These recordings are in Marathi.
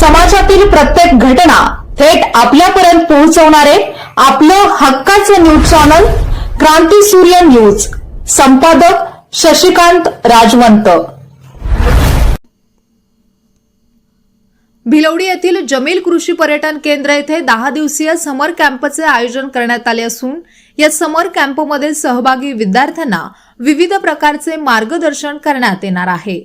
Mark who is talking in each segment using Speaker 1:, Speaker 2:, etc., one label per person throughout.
Speaker 1: समाजातील प्रत्येक घटना थेट आपल्यापर्यंत पोहोचवणारे आपलं हक्काचं न्यूज चॅनल क्रांती सूर्य न्यूज. संपादक शशिकांत राजवंत.
Speaker 2: भिलवडी येथील जमील कृषी पर्यटन केंद्र येथे दहा दिवसीय समर कॅम्पचे आयोजन करण्यात आले असून या समर कॅम्पमध्ये सहभागी विद्यार्थ्यांना विविध प्रकारचे मार्गदर्शन करण्यात येणार आहे.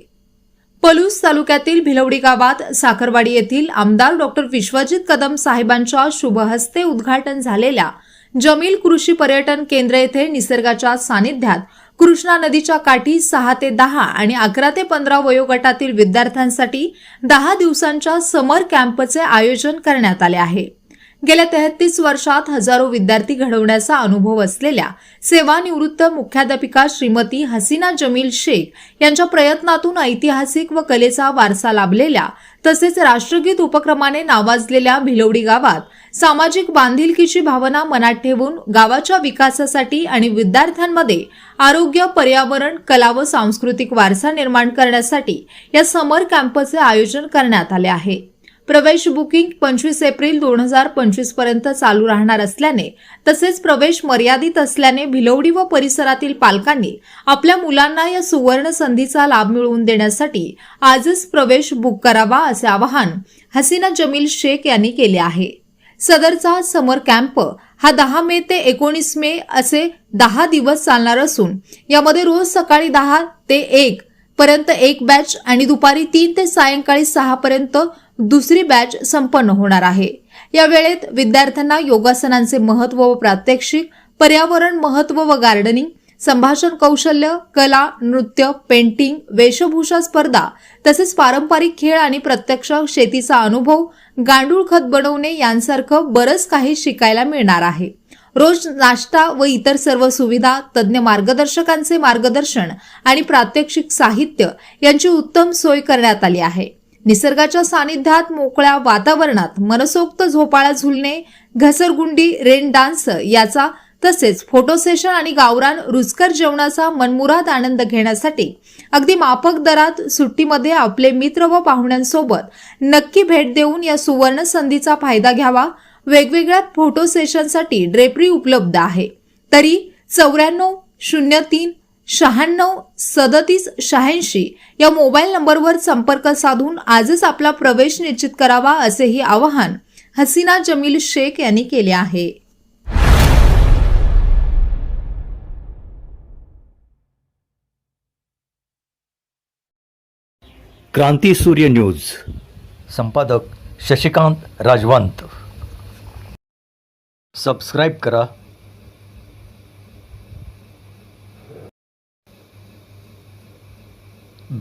Speaker 2: पलूस तालुक्यातील भिलवडी गावात साखरवाडी येथील आमदार डॉक्टर विश्वजित कदम साहेबांच्या शुभहस्ते उद्घाटन झालेल्या जमील कृषी पर्यटन केंद्र येथे निसर्गाच्या सानिध्यात कृष्णा नदीच्या काठी सहा ते दहा आणि अकरा ते पंधरा वयोगटातील विद्यार्थ्यांसाठी दहा दिवसांच्या समर कॅम्पचे आयोजन करण्यात आले आहे. गेल्या तेहतीस वर्षात हजारो विद्यार्थी घडवण्याचा अनुभव असलेल्या सेवानिवृत्त मुख्याध्यापिका श्रीमती हसीना जमील शेख यांच्या प्रयत्नातून ऐतिहासिक व कलेचा वारसा लाभलेल्या तसेच राष्ट्रगीत उपक्रमाने नावाजलेल्या भिलवडी गावात सामाजिक बांधिलकीची भावना मनात ठेवून गावाच्या विकासासाठी आणि विद्यार्थ्यांमध्ये आरोग्य पर्यावरण कला व सांस्कृतिक वारसा निर्माण करण्यासाठी या समर कॅम्पचे आयोजन करण्यात आले आहे. प्रवेश बुकिंग पंचवीस एप्रिल दोन हजार पंचवीसपर्यंत चालू राहणार असल्याने तसेच प्रवेश मर्यादित असल्याने भिलवडी व परिसरातील पालकांनी आपल्या मुलांना या सुवर्ण संधीचा लाभ मिळवून देण्यासाठी आजच प्रवेश बुक करावा असे आवाहन हसीना जमील शेख यांनी केले आहे. सदरचा समर कॅम्प हा दहा मे ते एकोणीस मे असे दहा दिवस चालणार असून यामध्ये रोज सकाळी दहा ते एक पर्यंत एक बॅच आणि दुपारी तीन ते सायंकाळी सहा पर्यंत दुसरी बॅच संपन्न होणार आहे. या वेळेत विद्यार्थ्यांना योगासनांचे महत्त्व व प्रात्यक्षिक पर्यावरण महत्त्व व गार्डनिंग संभाषण कौशल्य कला नृत्य पेंटिंग वेशभूषा स्पर्धा तसेच पारंपरिक खेळ आणि प्रत्यक्ष शेतीचा अनुभव गांडूळ खत बनवणे यांसारखं बरंच काही शिकायला मिळणार आहे. रोज नाश्ता व इतर सर्व सुविधा तज्ज्ञ मार्गदर्शकांचे मार्गदर्शन आणि प्रात्यक्षिक साहित्य यांची उत्तम सोय करण्यात आली आहे. निसर्गाच्या सानिध्यात मोकळ्या वातावरणात मनसोक्त झोपाळा झुलणे घसरगुंडी रेन डान्स याचा तसेच फोटो सेशन आणि गावरान रुचकर जेवणाचा मनमुराद आनंद घेण्यासाठी अगदी माफक दरात सुट्टीमध्ये आपले मित्र व पाहुण्यांसोबत नक्की भेट देऊन या सुवर्ण संधीचा फायदा घ्यावा. वेगवेगळ्या फोटो सेशनसाठी ड्रेपरी उपलब्ध आहे. तरी चौऱ्याण्णव शून्य तीन शहाण्णव सदतीस शहाऐंशी या मोबाईल नंबरवर संपर्क साधून आजच आपला प्रवेश निश्चित करावा असेही आवाहन हसीना जमील शेख यांनी केले आहे.
Speaker 3: क्रांती सूर्य न्यूज. संपादक शशिकांत राजवंत. सबस्क्राईब करा.